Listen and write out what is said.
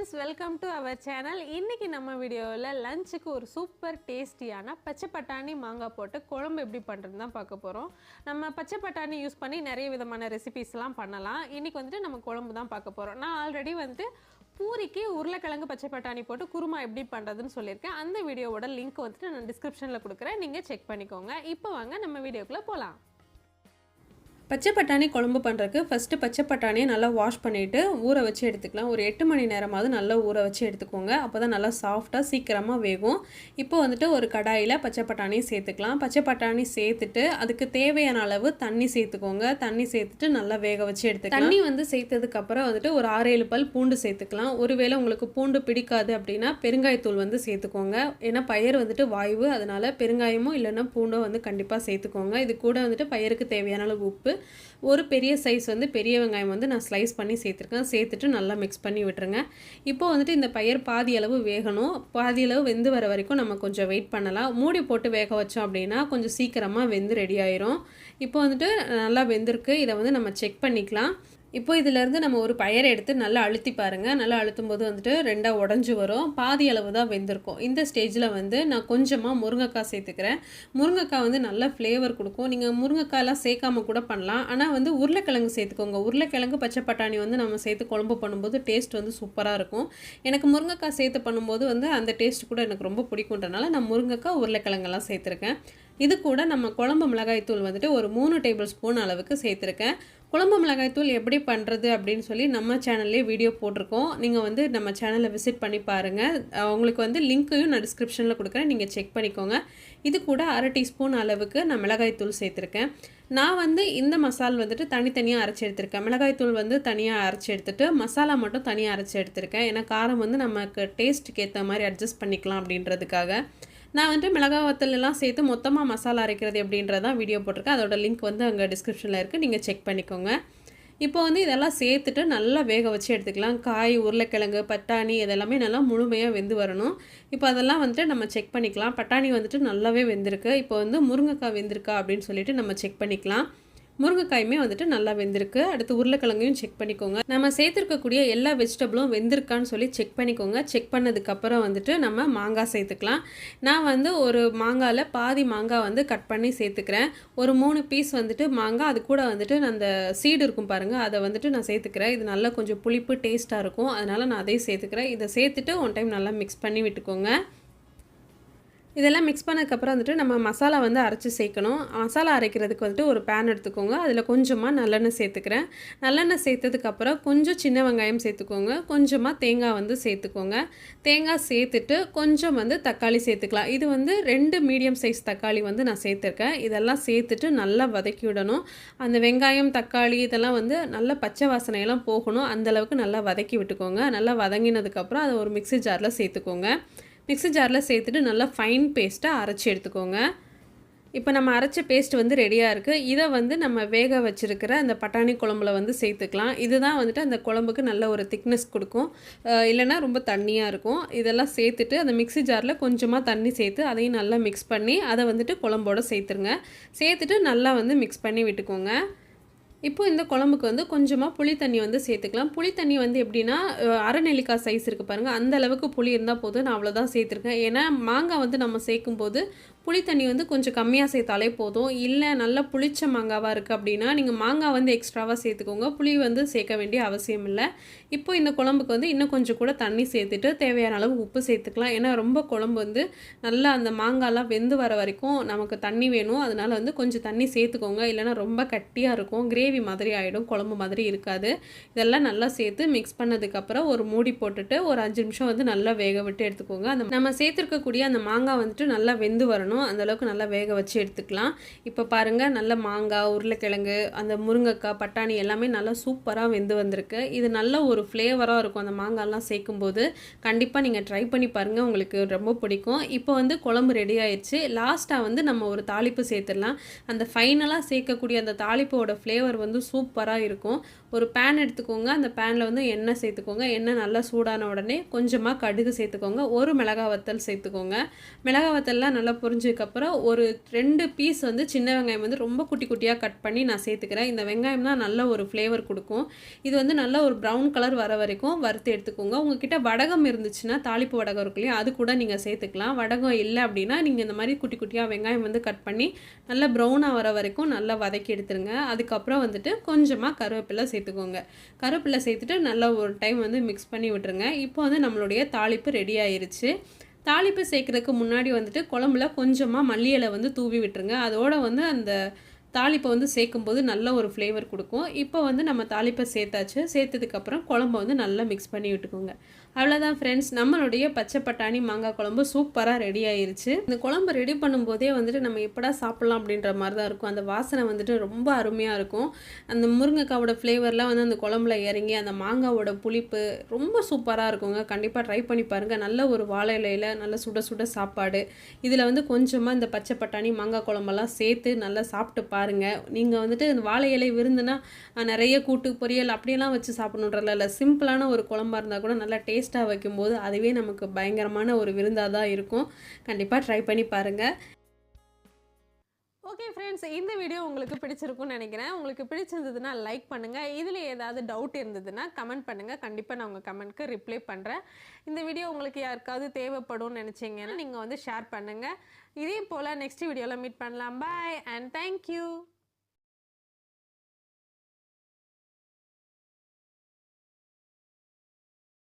Friends welcome to our channel இன்றைக்கி நம்ம வீடியோவில் லஞ்சுக்கு ஒரு சூப்பர் டேஸ்டியான பச்சை பட்டாணி மாங்காய் போட்டு குழம்பு எப்படி பண்ணுறதுன்னு தான் பார்க்க போகிறோம் நம்ம பச்சை பட்டாணி யூஸ் பண்ணி நிறைய விதமான ரெசிபீஸ்லாம் பண்ணலாம். இன்றைக்கி வந்துட்டு நம்ம குழம்பு தான் பார்க்க போகிறோம் நான் ஆல்ரெடி வந்து பூரிக்கு உருளைக்கிழங்கு பச்சை பட்டாணி போட்டு குருமா எப்படி பண்ணுறதுன்னு சொல்லியிருக்கேன். அந்த வீடியோவோட லிங்க் வந்துட்டு நான் டிஸ்கிரிப்ஷனில் கொடுக்குறேன். நீங்கள் செக் பண்ணிக்கோங்க. இப்போ வாங்க நம்ம வீடியோக்குள்ளே போகலாம் பச்சை பட்டாணி குழம்பு பண்ணுறதுக்கு ஃபஸ்ட்டு பச்சை பட்டாணியை நல்லா வாஷ் பண்ணிவிட்டு ஊற வச்சு எடுத்துக்கலாம். ஒரு எட்டு மணி நேரமாவது நல்லா ஊற வச்சு எடுத்துக்கோங்க. அப்போ தான் நல்லா சாஃப்டாக சீக்கிரமாக வேகும். இப்போ வந்துட்டு ஒரு கடாயில் பச்சை பட்டாணியை சேர்த்துக்கலாம். பச்சை பட்டாணி சேர்த்துட்டு அதுக்கு தேவையான அளவு தண்ணி சேர்த்துக்கோங்க. தண்ணி சேர்த்துட்டு நல்லா வேக வச்சு எடுத்துக்கலாம். தண்ணி வந்து சேர்த்ததுக்கப்புறம் வந்துட்டு ஒரு ஆறு ஏழு பல் பூண்டு சேர்த்துக்கலாம். ஒருவேளை உங்களுக்கு பூண்டு பிடிக்காது அப்படின்னா பெருங்காயத்தூள் வந்து சேர்த்துக்கோங்க. ஏன்னா பயிர் வந்துட்டு வாய்வு. அதனால் பெருங்காயமோ இல்லைன்னா பூண்டோ வந்து கண்டிப்பாக சேர்த்துக்கோங்க. இது கூட வந்துட்டு பயிருக்கு தேவையான அளவு உப்பு. ஒரு பெரிய சைஸ் வந்து பெரிய வெங்காயம் வந்து நான் ஸ்லைஸ் பண்ணி சேர்த்துருக்கேன். சேர்த்துட்டு நல்லா மிக்ஸ் பண்ணி விட்டுருங்க. இப்போ வந்துட்டு இந்த பயிர் பாதி அளவு வேகணும். பாதி அளவு வெந்து வர வரைக்கும் நம்ம கொஞ்சம் வெயிட் பண்ணலாம். மூடி போட்டு வேக வச்சோம் அப்படின்னா கொஞ்சம் சீக்கிரமாக வெந்து ரெடி ஆயிரும். இப்போ வந்துட்டு நல்லா வெந்திருக்கு. இதை வந்து நம்ம செக் பண்ணிக்கலாம். இப்போ இதிலேருந்து நம்ம ஒரு பயரை எடுத்து நல்லா அழுத்தி பாருங்கள் நல்லா அழுத்தும் போது வந்துட்டு ரெண்டாக உடஞ்சி வரும். பாதி அளவு தான் வெந்திருக்கும். இந்த ஸ்டேஜில் வந்து நான் கொஞ்சமாக முருங்கைக்காய் சேர்த்துக்கிறேன். முருங்கைக்காய் வந்து நல்ல ஃப்ளேவர் கொடுக்கும். நீங்கள் முருங்கைக்காயெலாம் சேர்க்காம கூட பண்ணலாம். ஆனால் வந்து உருளைக்கிழங்கு சேர்த்துக்கோங்க. உருளைக்கிழங்கு பச்சை பட்டாணி வந்து நம்ம சேர்த்து குழம்பு பண்ணும்போது டேஸ்ட் வந்து சூப்பராக இருக்கும். எனக்கு முருங்கைக்காய் சேர்த்து பண்ணும்போது வந்து அந்த டேஸ்ட் கூட எனக்கு ரொம்ப பிடிக்குன்றனால நான் முருங்கைக்காய் உருளைக்கிழங்கெல்லாம் சேர்த்துருக்கேன். இது கூட நம்ம குழம்பு மிளகாய்த்தூள் வந்துட்டு ஒரு மூணு டேபிள் ஸ்பூன் அளவுக்கு சேர்த்துருக்கேன். குழம்பு மிளகாய்த்தூள் எப்படி பண்ணுறது அப்படின்னு சொல்லி நம்ம சேனல்லே வீடியோ போட்டிருக்கோம். நீங்கள் வந்து நம்ம சேனலை விசிட் பண்ணி பாருங்கள் உங்களுக்கு வந்து லிங்க்கையும் நான் டிஸ்கிரிப்ஷனில் கொடுக்குறேன். நீங்கள் செக் பண்ணிக்கோங்க. இது கூட அரை டீஸ்பூன் அளவுக்கு நான் மிளகாய்த்தூள் சேர்த்துருக்கேன். நான் வந்து இந்த மசால் வந்துட்டு தனித்தனியாக அரைச்சி எடுத்திருக்கேன். மிளகாய்த்தூள் வந்து தனியாக அரைச்சி எடுத்துட்டு மசாலா மட்டும் தனியாக அரைச்சி எடுத்திருக்கேன். ஏன்னா காரம் வந்து நமக்கு டேஸ்ட்டுக்கு ஏற்ற மாதிரி அட்ஜஸ்ட் பண்ணிக்கலாம் அப்படின்றதுக்காக. நான் வந்துட்டு மிளகாய் வத்தல் எல்லாம் சேர்த்து மொத்தமாக மசாலா அரைக்கிறது அப்படின்றதான் வீடியோ போட்டிருக்கேன். அதோட லிங்க் வந்து அங்கே டிஸ்கிரிப்ஷனில் இருக்குது நீங்கள் செக் பண்ணிக்கோங்க. இப்போ வந்து இதெல்லாம் சேர்த்துட்டு நல்லா வேக வச்சு எடுத்துக்கலாம். காய் உருளைக்கிழங்கு பட்டாணி இதெல்லாமே நல்லா முழுமையாக வெந்து வரணும். இப்போ அதெல்லாம் வந்துட்டு நம்ம செக் பண்ணிக்கலாம். பட்டாணி வந்துட்டு நல்லாவே வெந்திருக்கு. இப்போ வந்து முருங்கைக்காய் வெந்திருக்கா அப்படின்னு சொல்லிட்டு நம்ம செக் பண்ணிக்கலாம். முருங்கைக்காயுமே வந்துட்டு நல்லா வெந்திருக்கு. அடுத்து உருளைக்கிழங்கையும் செக் பண்ணிக்கோங்க. நம்ம சேர்த்துருக்கக்கூடிய எல்லா வெஜிடபிளும் வெந்திருக்கான்னு சொல்லி செக் பண்ணிக்கோங்க. செக் பண்ணதுக்கப்புறம் வந்துட்டு நம்ம மாங்காய் சேர்த்துக்கலாம். நான் வந்து ஒரு மாங்காயில் பாதி மாங்காய் வந்து கட் பண்ணி சேர்த்துக்கிறேன். ஒரு மூணு பீஸ் வந்துட்டு மாங்காய் அது கூட வந்துட்டு அந்த சீடு இருக்கும் பாருங்கள் அதை வந்துட்டு நான் சேர்த்துக்கிறேன். இது நல்லா கொஞ்சம் புளிப்பு டேஸ்ட்டாக இருக்கும். அதனால் நான் அதையும் சேர்த்துக்கிறேன். இதை சேர்த்துட்டு ஒன் டைம் நல்லா மிக்ஸ் பண்ணி விட்டுக்கோங்க. இதெல்லாம் மிக்ஸ் பண்ணதுக்கப்புறம் வந்துட்டு நம்ம மசாலா வந்து அரைச்சி சேர்க்கணும். மசாலா அரைக்கிறதுக்கு வந்துட்டு ஒரு பேன் எடுத்துக்கோங்க. அதில் கொஞ்சமாக நல்லெண்ணெய் சேர்த்துக்கிறேன். நல்லெண்ணெய் சேர்த்ததுக்கப்புறம் கொஞ்சம் சின்ன வெங்காயம் சேர்த்துக்கோங்க. கொஞ்சமாக தேங்காய் வந்து சேர்த்துக்கோங்க. தேங்காய் சேர்த்துட்டு கொஞ்சம் வந்து தக்காளி சேர்த்துக்கலாம். இது வந்து ரெண்டு மீடியம் சைஸ் தக்காளி வந்து நான் சேர்த்துருக்கேன். இதெல்லாம் சேர்த்துட்டு நல்லா வதக்கி விடணும். அந்த வெங்காயம் தக்காளி இதெல்லாம் வந்து நல்ல பச்சை வாசனையெல்லாம் போகணும். அந்தளவுக்கு நல்லா வதக்கி விட்டுக்கோங்க. நல்லா வதங்கினதுக்கப்புறம் அதை ஒரு மிக்ஸி ஜாரில் சேர்த்துக்கோங்க. மிக்ஸி ஜாரில் சேர்த்துட்டு நல்லா ஃபைன் பேஸ்ட்டாக அரைச்சி எடுத்துக்கோங்க. இப்போ நம்ம அரைச்ச பேஸ்ட் வந்து ரெடியாக இருக்குது இதை வந்து நம்ம வேக வச்சுருக்கிற அந்த பட்டாணி குழம்புல வந்து சேர்த்துக்கலாம். இதுதான் வந்துட்டு அந்த குழம்புக்கு நல்ல ஒரு திக்னஸ் கொடுக்கும். இல்லைன்னா ரொம்ப தண்ணியாக இருக்கும். இதெல்லாம் சேர்த்துட்டு அந்த மிக்ஸி ஜாரில் கொஞ்சமாக தண்ணி சேர்த்து அதையும் நல்லா மிக்ஸ் பண்ணி அதை வந்துட்டு குழம்போடு சேர்த்துருங்க. சேர்த்துட்டு நல்லா வந்து மிக்ஸ் பண்ணி விட்டுக்கோங்க. இப்போ இந்த குழம்புக்கு வந்து கொஞ்சமாக புளி தண்ணி வந்து சேர்த்துக்கலாம். புளி தண்ணி வந்து எப்படின்னா அரை நெல்லிக்காய் சைஸ் இருக்குது பாருங்கள் அந்த அளவுக்கு புளி இருந்தால் போதும். நான் அவ்வளோதான் சேர்த்துருக்கேன். ஏன்னா மாங்காய் வந்து நம்ம சேர்க்கும்போது புளி தண்ணி வந்து கொஞ்சம் கம்மியாக சேர்த்தாலே போதும். இல்லை நல்லா புளிச்ச மாங்காவாக இருக்குது அப்படின்னா நீங்கள் மாங்காய் வந்து எக்ஸ்ட்ராவாக சேர்த்துக்கோங்க. புளி வந்து சேர்க்க வேண்டிய அவசியம் இல்லை. இப்போ இந்த குழம்புக்கு வந்து இன்னும் கொஞ்சம் கூட தண்ணி சேர்த்துட்டு தேவையான அளவு உப்பு சேர்த்துக்கலாம். ஏன்னா ரொம்ப குழம்பு வந்து நல்லா அந்த மாங்காய்லாம் வெந்து வர வரைக்கும் நமக்கு தண்ணி வேணும். அதனால் வந்து கொஞ்சம் தண்ணி சேர்த்துக்கோங்க. இல்லைனா ரொம்ப கட்டியாக இருக்கும். கிரேவி மாதிரி ஆகிடும் குழம்பு மாதிரி இருக்காது. இதெல்லாம் நல்லா சேர்த்து மிக்ஸ் பண்ணதுக்கப்புறம் ஒரு மூடி போட்டுட்டு ஒரு அஞ்சு நிமிஷம் வந்து நல்லா வேக விட்டு எடுத்துக்கோங்க. அந்த நம்ம சேர்த்துருக்கக்கூடிய அந்த மாங்காய் வந்துட்டு நல்லா வெந்து வரணும். வரணும் அந்தளவுக்கு நல்லா வேக வச்சு எடுத்துக்கலாம். இப்போ பாருங்கள் நல்ல மாங்காய் உருளைக்கிழங்கு அந்த முருங்கைக்காய் பட்டாணி எல்லாமே நல்லா சூப்பராக வெந்து வந்திருக்கு. இது நல்ல ஒரு ஃப்ளேவராக இருக்கும். அந்த மாங்காய்லாம் சேர்க்கும்போது கண்டிப்பாக நீங்கள் ட்ரை பண்ணி பாருங்கள் உங்களுக்கு ரொம்ப பிடிக்கும். இப்போ வந்து குழம்பு ரெடி ஆயிடுச்சு. லாஸ்ட்டாக வந்து நம்ம ஒரு தாளிப்பு சேர்த்துடலாம். அந்த ஃபைனலாக சேர்க்கக்கூடிய அந்த தாளிப்போட ஃப்ளேவர் வந்து சூப்பராக இருக்கும். ஒரு பேன் எடுத்துக்கோங்க. அந்த பேனில் வந்து எண்ணெய் சேர்த்துக்கோங்க. எண்ணெய் நல்லா சூடான உடனே கொஞ்சமாக கடுகு சேர்த்துக்கோங்க. ஒரு மிளகா வத்தல் சேர்த்துக்கோங்க. மிளகா வத்தல்லாம் நல்லா பொரிஞ்சு முடிஞ்சதுக்கப்புறம் ஒரு ரெண்டு பீஸ் வந்து சின்ன வெங்காயம் வந்து ரொம்ப குட்டி குட்டியாக கட் பண்ணி நான் சேர்த்துக்கிறேன். இந்த வெங்காயம் தான் நல்ல ஒரு ஃப்ளேவர் கொடுக்கும். இது வந்து நல்ல ஒரு ப்ரௌன் கலர் வர வரைக்கும் வறுத்து எடுத்துக்கோங்க. உங்ககிட்ட வடகம் இருந்துச்சுன்னா தாளிப்பு வடகம் இருக்கு இல்லையா அது கூட நீங்கள் சேர்த்துக்கலாம். வடகம் இல்லை அப்படின்னா நீங்கள் இந்த மாதிரி குட்டி குட்டியாக வெங்காயம் வந்து கட் பண்ணி நல்லா ப்ரௌனாக வர வரைக்கும் நல்லா வதக்கி எடுத்துருங்க. அதுக்கப்புறம் வந்துட்டு கொஞ்சமாக கருவேப்பிலை சேர்த்துக்கோங்க. கருவேப்பிலை சேர்த்துட்டு நல்லா ஒரு டைம் வந்து மிக்ஸ் பண்ணி விட்டுருங்க. இப்போ வந்து நம்மளுடைய தாளிப்பு ரெடி ஆயிருச்சு. தாளிப்பு சேர்க்குறதுக்கு முன்னாடி வந்துட்டு குழம்புல கொஞ்சமாக மல்லி இலை வந்து தூவி விட்டுருங்க. அதோட வந்து அந்த தாளிப்பை வந்து சேர்க்கும்போது நல்ல ஒரு ஃப்ளேவர் கொடுக்கும். இப்போ வந்து நம்ம தாளிப்பை சேர்த்தாச்சு. சேர்த்ததுக்கப்புறம் குழம்ப வந்து நல்லா மிக்ஸ் பண்ணி விட்டுக்கோங்க. அவ்வளோதான் ஃப்ரெண்ட்ஸ் நம்மளுடைய பச்சை பட்டாணி மாங்காய் குழம்பு சூப்பராக ரெடி ஆயிருச்சு. இந்த குழம்பு ரெடி பண்ணும்போதே வந்துட்டு நம்ம எப்படா சாப்பிட்லாம் அப்படின்ற மாதிரி தான் இருக்கும். அந்த வாசனை வந்துட்டு ரொம்ப அருமையாக இருக்கும். அந்த முருங்கைக்காவோட ஃப்ளேவர்லாம் வந்து அந்த குழம்புல இறங்கி அந்த மாங்காவோட புளிப்பு ரொம்ப சூப்பராக இருக்குங்க. கண்டிப்பாக ட்ரை பண்ணி பாருங்கள் நல்ல ஒரு வாழை இலையில் நல்ல சுட சுட சாப்பாடு. இதில் வந்து கொஞ்சமாக இந்த பச்சை பட்டாணி மாங்காய் குழம்பெல்லாம் சேர்த்து நல்லா சாப்பிட்டு பாருங்கள் பாருங்கள் நீங்கள் வந்துட்டு இந்த வாழை இலை விருந்துனா நிறைய கூட்டு பொரியல் அப்படியெல்லாம் வச்சு சாப்பிடணுன்றல இல்லை சிம்பிளான ஒரு குழம்பா இருந்தால் கூட நல்லா டேஸ்ட்டாக வைக்கும்போது அதுவே நமக்கு பயங்கரமான ஒரு விருந்தாக தான் இருக்கும். கண்டிப்பாக ட்ரை பண்ணி பாருங்கள் ஓகே ஃப்ரெண்ட்ஸ் இந்த வீடியோ உங்களுக்கு பிடிச்சிருக்கும்னு நினைக்கிறேன். உங்களுக்கு பிடிச்சிருந்ததுன்னா லைக் பண்ணுங்கள் இதில் ஏதாவது டவுட் இருந்ததுன்னா கமெண்ட் பண்ணுங்கள் கண்டிப்பாக நான் உங்கள் கமெண்ட்க்கு ரிப்ளை பண்ணுறேன் இந்த வீடியோ உங்களுக்கு யாருக்காவது தேவைப்படும்னு நினச்சிங்கன்னா நீங்கள் வந்து ஷேர் பண்ணுங்கள் இதே போல் நெக்ஸ்ட் வீடியோவில் மீட் பண்ணலாம். பாய் அண்ட் தேங்க்யூ